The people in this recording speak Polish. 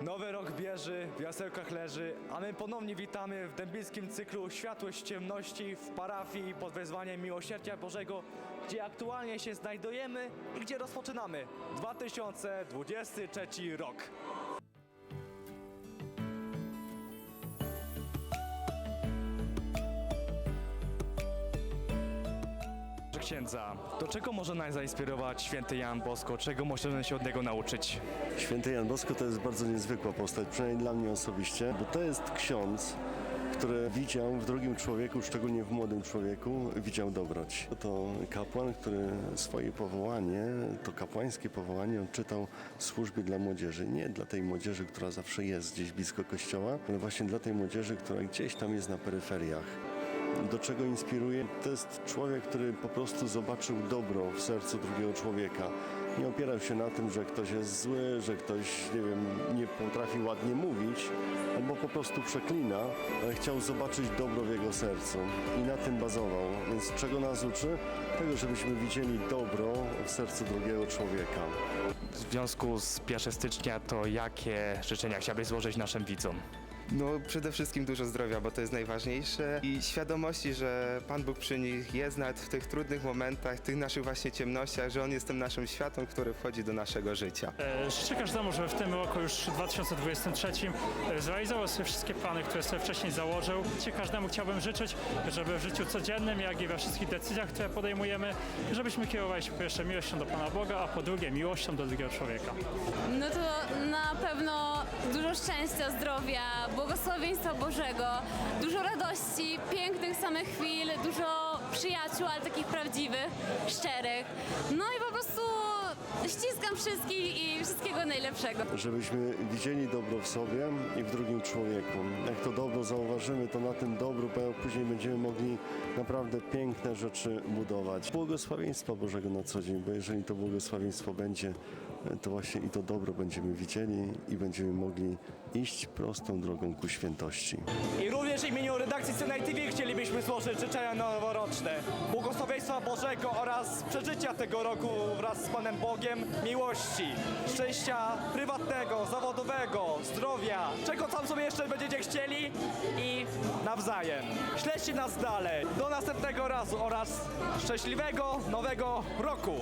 Nowy rok bierze, w jasełkach leży, a my ponownie witamy w dębickim cyklu Światłość Ciemności w parafii pod wezwaniem Miłosierdzia Bożego, gdzie aktualnie się znajdujemy i gdzie rozpoczynamy 2023 rok. Księdza, do czego może nas zainspirować święty Jan Bosko? Czego możemy się od niego nauczyć? Święty Jan Bosko to jest bardzo niezwykła postać, przynajmniej dla mnie osobiście, bo to jest ksiądz, który widział w drugim człowieku, szczególnie w młodym człowieku, widział dobroć. To kapłan, który swoje powołanie, to kapłańskie powołanie odczytał w służbie dla młodzieży. Nie dla tej młodzieży, która zawsze jest gdzieś blisko kościoła, ale właśnie dla tej młodzieży, która gdzieś tam jest na peryferiach do czego inspiruje. To jest człowiek, który po prostu zobaczył dobro w sercu drugiego człowieka. Nie opierał się na tym, że ktoś jest zły, że ktoś, nie wiem, nie potrafi ładnie mówić, albo po prostu przeklina, ale chciał zobaczyć dobro w jego sercu i na tym bazował. Więc czego nas uczy? Tego, żebyśmy widzieli dobro w sercu drugiego człowieka. W związku z 1 stycznia to jakie życzenia chciałbyś złożyć naszym widzom? No przede wszystkim dużo zdrowia, bo to jest najważniejsze i świadomości, że Pan Bóg przy nich jest nawet w tych trudnych momentach, w tych naszych właśnie ciemnościach, że On jest tym naszym światłem, który wchodzi do naszego życia. E, Życzę każdemu, żeby w tym roku już 2023 e, zrealizował sobie wszystkie plany, które sobie wcześniej założył. Dzisiaj każdemu chciałbym życzyć, żeby w życiu codziennym, jak i we wszystkich decyzjach, które podejmujemy, żebyśmy kierowali się po pierwsze miłością do Pana Boga, a po drugie miłością do drugiego człowieka. No to dużo szczęścia, zdrowia, błogosławieństwa Bożego, dużo radości, pięknych samych chwil, dużo przyjaciół, ale takich prawdziwych, szczerych. No i ściskam wszystkich i wszystkiego najlepszego. żebyśmy widzieli dobro w sobie i w drugim człowieku. Jak to dobro zauważymy, to na tym dobru później będziemy mogli naprawdę piękne rzeczy budować. Błogosławieństwa Bożego na co dzień, bo jeżeli to błogosławieństwo będzie, to właśnie i to dobro będziemy widzieli i będziemy mogli iść prostą drogą ku świętości. I również w imieniu redakcji Scenaj TV chcielibyśmy złożyć życzenia noworoczne. Bożego oraz przeżycia tego roku wraz z Panem Bogiem, miłości, szczęścia prywatnego, zawodowego, zdrowia, czego tam sobie jeszcze będziecie chcieli i nawzajem. Śledźcie nas dalej. Do następnego razu oraz szczęśliwego nowego roku.